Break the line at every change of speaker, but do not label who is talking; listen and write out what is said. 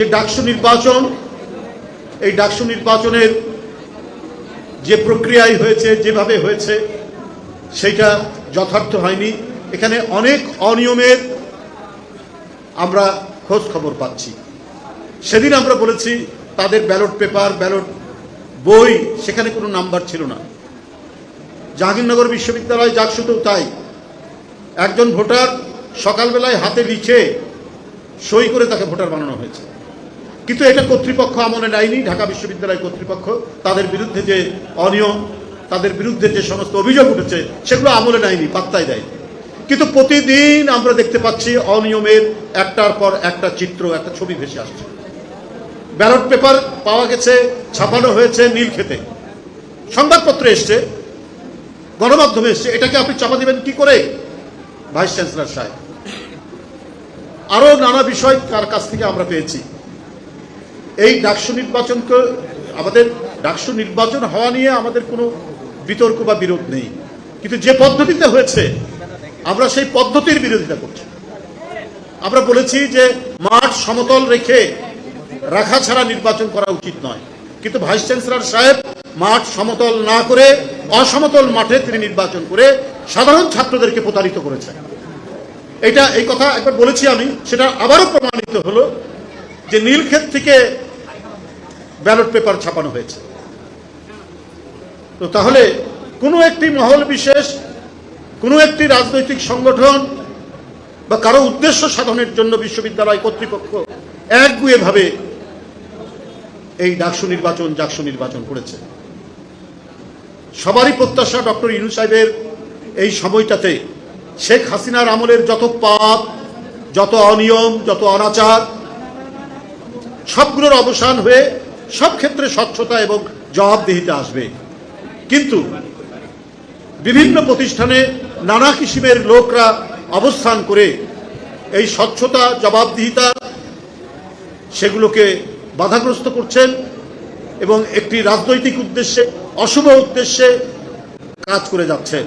যে ডাকসু নির্বাচন, এই ডাকসু নির্বাচনের যে প্রক্রিয়ায় হয়েছে, যেভাবে হয়েছে সেটা যথার্থ হয়নি। এখানে অনেক অনিয়মের আমরা খোঁজ খবর পাচ্ছি। সেদিন আমরা বলেছি, তাদের ব্যালট পেপার, ব্যালট বই, সেখানে কোনো নাম্বার ছিল না। জাহাঙ্গীরনগর বিশ্ববিদ্যালয় জাকসুতেও তাই। একজন ভোটার সকালবেলায় হাতে লিখে সই করে তাকে ভোটার বানানো হয়েছে। কিন্তু এটা কর্তৃপক্ষ আমলে নেয়নি, ঢাকা বিশ্ববিদ্যালয় কর্তৃপক্ষ তাদের বিরুদ্ধে যে অনিয়ম, তাদের বিরুদ্ধে যে সমস্ত অভিযোগ উঠেছে, সেগুলো আমলে নেয়নি পাত্তায় দেয়নি। কিন্তু প্রতিদিন আমরা দেখতে পাচ্ছি অনিয়মের একটার পর একটা চিত্র, একটা ছবি ভেসে আসছে। ব্যালট পেপার পাওয়া গেছে, ছাপানো হয়েছে নীল খেতে সংবাদপত্রে এসছে, গণমাধ্যমে এসছে, এটাকে আপনি চাপা দিবেন কি করে? ভাইস চ্যান্সেলর সাহেব। আরও নানা বিষয় কার কাছ থেকে আমরা পেয়েছি। এই ডাকসু নির্বাচনকে আমাদের ডাকসু নির্বাচন হওয়া নিয়ে আমাদের কোনো বিতর্ক বা বিরোধ নেই। কিন্তু যে পদ্ধতিতে হয়েছে, আমরা সেই পদ্ধতির বিরোধিতা করছি। আমরা বলেছি যে মাঠ সমতল রেখে রাখা ছাড়া নির্বাচন করা উচিত নয়। কিন্তু ভাইস চ্যান্সেলর সাহেব মাঠ সমতল না করে, অসমতল মাঠে তিনি নির্বাচন করে সাধারণ ছাত্রদেরকে প্রতারিত করেছেন। এটা, এই কথা একবার বলেছি আমি, সেটা আবারও প্রমাণিত হলো যে নীলক্ষেত থেকে ব্যালট পেপার ছাপানো হয়েছে। তো তাহলে কোনো একটি মহল বিশেষ, কোনো একটি রাজনৈতিক সংগঠন বা কারও উদ্দেশ্য সাধনের জন্য বিশ্ববিদ্যালয় কর্তৃপক্ষ একগুয়েভাবে এই ডাকসু নির্বাচন, জাকসু নির্বাচন করেছে। সবারই প্রত্যাশা ডক্টর ইনু সাহেবের এই সময়টাতে শেখ হাসিনার আমলের যত পাপ, যত অনিয়ম, যত অনাচার, সবগুলোর অবসান হয়ে সব ক্ষেত্রে স্বচ্ছতা এবং জবাবদিহিতা আসবে। কিন্তু বিভিন্ন প্রতিষ্ঠানে নানা কিসিমের লোকরা অবস্থান করে এই স্বচ্ছতা, জবাবদিহিতা সেগুলোকে বাধাগ্রস্ত করছেন এবং একটি রাজনৈতিক উদ্দেশ্যে, অশুভ উদ্দেশ্যে কাজ করে যাচ্ছেন।